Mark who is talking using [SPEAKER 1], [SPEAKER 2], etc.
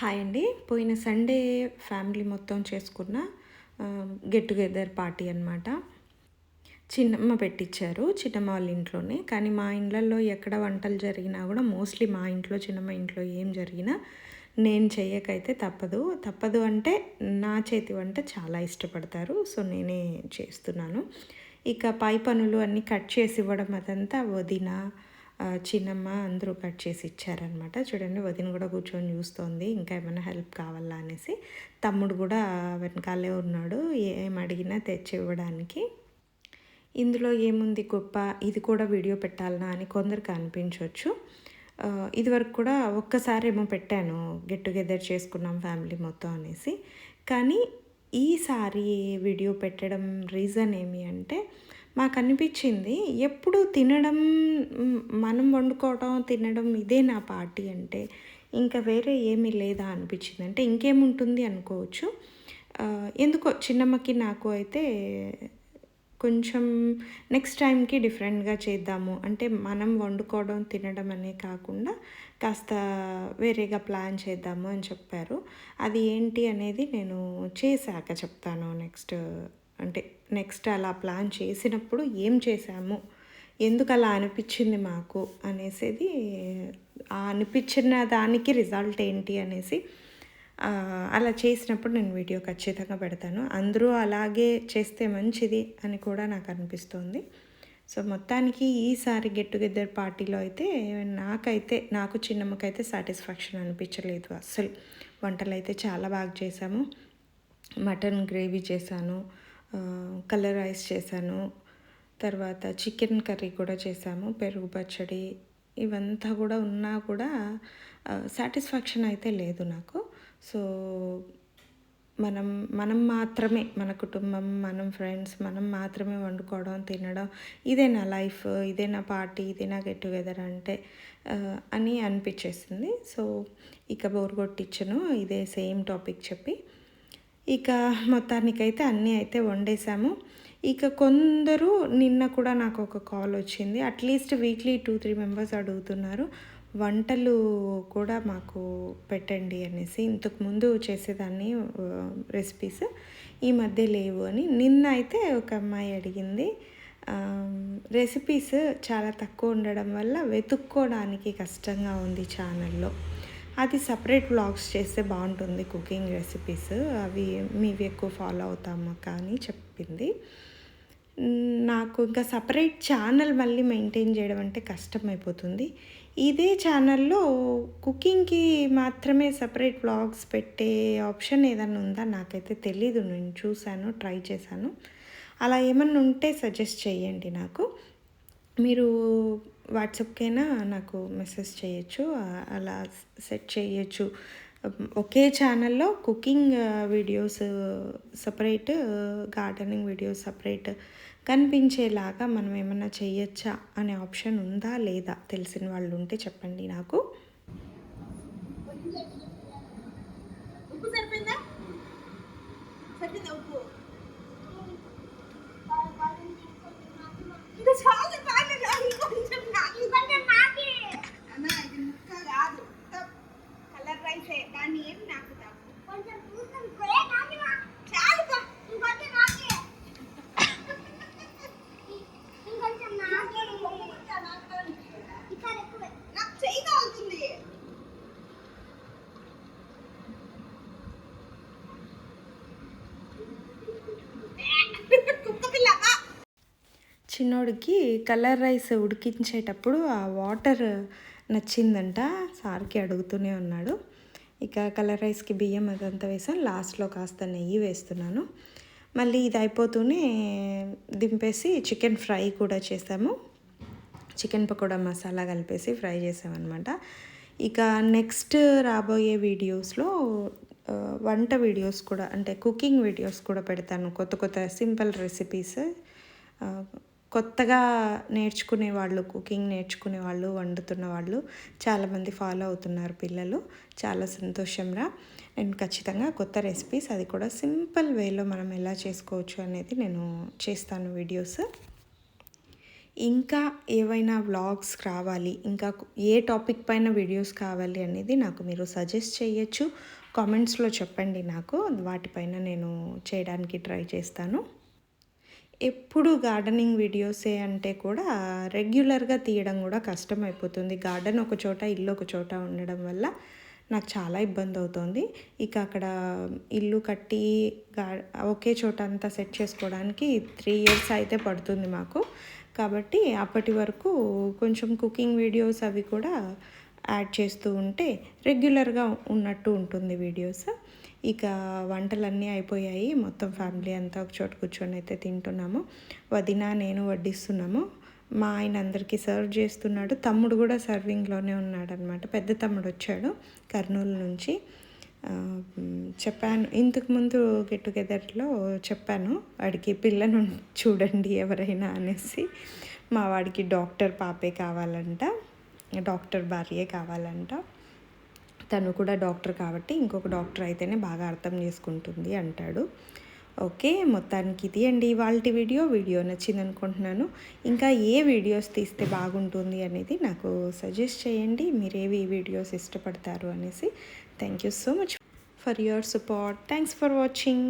[SPEAKER 1] Hi అండి. పోయిన Sunday family మొత్తం చేసుకున్న గెట్ టుగెదర్ పార్టీ అనమాట చిన్నమ్మ పెట్టించారు చిన్నమ్మ వాళ్ళ ఇంట్లోనే. కానీ మా ఇండ్లలో ఎక్కడ వంటలు జరిగినా కూడా మోస్ట్లీ మా ఇంట్లో చిన్నమ్మ ఇంట్లో ఏం జరిగినా నేను చేయకైతే తప్పదు. తప్పదు అంటే నా చేతి వంట చాలా ఇష్టపడతారు. సో నేనే చేస్తున్నాను. ఇక పై పనులు అన్నీ కట్ చేసి ఇవ్వడం అదంతా వదిన చిన్నమ్మ అందరూ కట్ చేసి ఇచ్చారనమాట చూడండి వదిన కూడా కూర్చొని చూస్తోంది. ఇంకా ఏమైనా హెల్ప్ కావాలా అనేసి. తమ్ముడు కూడా వెనకాలే ఉన్నాడు. ఏం అడిగినా తెచ్చి ఇవ్వడానికి. ఇందులో ఏముంది గొప్ప? ఇది కూడా వీడియో పెట్టాలనా అని కొందరికి అనిపించవచ్చు ఇదివరకు కూడా ఒక్కసారి ఏమో పెట్టాను. గెట్ టుగెదర్ చేసుకున్నాం ఫ్యామిలీ మొత్తం అనేసి. కానీ ఈసారి వీడియో పెట్టడం రీజన్ ఏమి అంటే మాకు అనిపించింది ఎప్పుడు తినడం మనం వండుకోవడం తినడం ఇదే నా పార్టీ అంటే ఇంకా వేరే ఏమీ లేదా అనిపించింది అంటే ఇంకేముంటుంది అనుకోవచ్చు. ఎందుకో చిన్నమ్మకి నాకు అయితే కొంచెం నెక్స్ట్ టైంకి డిఫరెంట్గా చేద్దాము. అంటే మనం వండుకోవడం తినడం అనే కాకుండా కాస్త వేరేగా ప్లాన్ చేద్దాము అని చెప్పారు. అది ఏంటి అనేది నేను చేశాక చెప్తాను నెక్స్ట్ అంటే నెక్స్ట్ అలా ప్లాన్ చేసినప్పుడు ఏం చేశాము? ఎందుకు అలా అనిపించింది మాకు? అనేసి ఆ అనిపించిన దానికి రిజల్ట్ ఏంటి అనేసి అలా చేసినప్పుడు నేను వీడియో ఖచ్చితంగా పెడతాను. అందరూ అలాగే చేస్తే మంచిది అని కూడా నాకు అనిపిస్తుంది. సో మొత్తానికి ఈసారి గెట్ టుగెదర్ పార్టీలో అయితే నాకైతే నాకు చిన్నమ్మకైతే సాటిస్ఫాక్షన్ అనిపించలేదు అస్సలు. వంటలు అయితే చాలా బాగా చేశాము. మటన్ గ్రేవీ చేశాను. కలర్ రైస్ చేశాను. తర్వాత చికెన్ కర్రీ కూడా చేశాము పెరుగు పచ్చడి ఇవంతా కూడా ఉన్నా కూడా సాటిస్ఫాక్షన్ అయితే లేదు నాకు. సో మనం మనం మాత్రమే మన కుటుంబం మనం ఫ్రెండ్స్ మనం మాత్రమే వండుకోవడం తినడం ఇదే నా లైఫ్ ఇదే నా పార్టీ ఇదే నా గెట్ టుగెదర్ అంటే అని అనిపించేసింది. సో ఇక బోర్ కొట్టించను ఇదే సేమ్ టాపిక్ చెప్పి. ఇక మొత్తానికైతే అన్నీ అయితే వండేసాము ఇక కొందరు నిన్న కూడా నాకు ఒక కాల్ వచ్చింది. At least weekly two three members అడుగుతున్నారు. వంటలు కూడా మాకు పెట్టండి అనేసి ఇంతకుముందు చేసేదాన్ని రెసిపీస్ ఈ మధ్య లేవు అని. నిన్న అయితే ఒక అమ్మాయి అడిగింది రెసిపీస్ చాలా తక్కువ ఉండడం వల్ల వెతుక్కోవడానికి కష్టంగా ఉంది ఛానల్లో అది సపరేట్ వ్లాగ్స్ చేస్తే బాగుంటుంది కుకింగ్ రెసిపీస్ అవి మీవి ఎక్కువ ఫాలో అవుతాము కానీ చెప్పింది. నాకు ఇంకా సపరేట్ ఛానల్ మళ్ళీ మెయింటైన్ చేయడం అంటే కష్టమైపోతుంది. ఇదే ఛానల్లో కుకింగ్కి మాత్రమే సపరేట్ వ్లాగ్స్ పెట్టే ఆప్షన్ ఏదైనా ఉందా నాకైతే తెలీదు. నేను చూశాను ట్రై చేశాను. అలా ఏమన్నా ఉంటే సజెస్ట్ చేయండి నాకు. మీరు వాట్సాప్కైనా నాకు మెసేజ్ చేయొచ్చు అలా సెట్ చేయొచ్చు. ఒకే ఛానల్లో cooking videos separate gardening videos separate కనిపించేలాగా మనం ఏమైనా చేయొచ్చా అనే ఆప్షన్ ఉందా లేదా తెలిసిన వాళ్ళు ఉంటే చెప్పండి నాకు.
[SPEAKER 2] ఉప్పు సరిపోయిందా? సరిపోయిందా ఉప్పు ఇంకా చాలా బాగా కొంచెం నాకు అన్న ఇది ముక్క కాదు కలర్ నాకు.
[SPEAKER 1] చిన్నోడికి కలర్ రైస్ ఉడికించేటప్పుడు ఆ వాటర్ నచ్చిందంట సార్కి అడుగుతూనే ఉన్నాడు. ఇక కలర్ రైస్కి బియ్యం అదంతా వేసాను లాస్ట్లో కాస్త నెయ్యి వేస్తున్నాను. మళ్ళీ ఇది అయిపోతూనే దింపేసి చికెన్ ఫ్రై కూడా చేసాము. చికెన్ పకోడా మసాలా కలిపేసి ఫ్రై చేసామన్నమాట. ఇక నెక్స్ట్ రాబోయే వీడియోస్లో వంట వీడియోస్ కూడా అంటే కుకింగ్ వీడియోస్ కూడా పెడతాను. కొత్త కొత్త సింపుల్ రెసిపీస్ కొత్తగా నేర్చుకునే వాళ్ళు కుకింగ్ నేర్చుకునే వాళ్ళు వండుతున్న వాళ్ళు చాలామంది ఫాలో అవుతున్నారు పిల్లలు. చాలా సంతోషంరా. నేను ఖచ్చితంగా కొత్త రెసిపీస్ అది కూడా సింపుల్ వేలో మనం ఎలా చేసుకోవచ్చు అనేది నేను చేస్తాను వీడియోస్. ఇంకా ఏవైనా వ్లాగ్స్ కావాలి ఇంకా ఏ టాపిక్ పైన వీడియోస్ కావాలి అనేది నాకు మీరు సజెస్ట్ చేయొచ్చు. కామెంట్స్లో చెప్పండి నాకు వాటిపైన నేను చేయడానికి ట్రై చేస్తాను. ఎప్పుడు గార్డెనింగ్ వీడియోసే అంటే కూడా రెగ్యులర్గా తీయడం కూడా కష్టం అయిపోతుంది గార్డెన్ ఒక చోట ఇల్లు ఒక చోట ఉండడం వల్ల నాకు చాలా ఇబ్బంది అవుతుంది ఇక అక్కడ ఇల్లు కట్టి గా ఒకే చోట అంతా సెట్ చేసుకోవడానికి త్రీ ఇయర్స్ అయితే పడుతుంది మాకు. కాబట్టి అప్పటి వరకు కొంచెం కుకింగ్ వీడియోస్ అవి కూడా యాడ్ చేస్తూ ఉంటే రెగ్యులర్గా ఉన్నట్టు ఉంటుంది వీడియోస్. ఇక వంటలన్నీ అయిపోయాయి. మొత్తం ఫ్యామిలీ అంతా ఒక చోట కూర్చొని అయితే తింటున్నాము. వదిన నేను వడ్డిస్తున్నాము. మా ఆయన అందరికీ సర్వ్ చేస్తున్నాడు. తమ్ముడు కూడా సర్వింగ్లోనే ఉన్నాడనమాట పెద్ద తమ్ముడు వచ్చాడు కర్నూలు నుంచి. చెప్పాను ఇంతకుముందు గెట్ టుగెదర్లో చెప్పాను వాడికి పిల్లను చూడండి ఎవరైనా అనేసి. మా వాడికి డాక్టర్ పాపే కావాలంట డాక్టర్ భార్యే కావాలంట. తను కూడా డాక్టర్ కాబట్టి ఇంకొక డాక్టర్ అయితేనే బాగా అర్థం చేసుకుంటుంది అంటాడు. ఓకే మొత్తానికి ఇది అండి ఇవాళ వీడియో. వీడియో నచ్చింది అనుకుంటున్నాను ఇంకా ఏ వీడియోస్ తీస్తే బాగుంటుంది అనేది నాకు సజెస్ట్ చేయండి. మీరు ఏవి వీడియోస్ ఇష్టపడతారు అనేసి. Thank you so much for your support. Thanks for watching.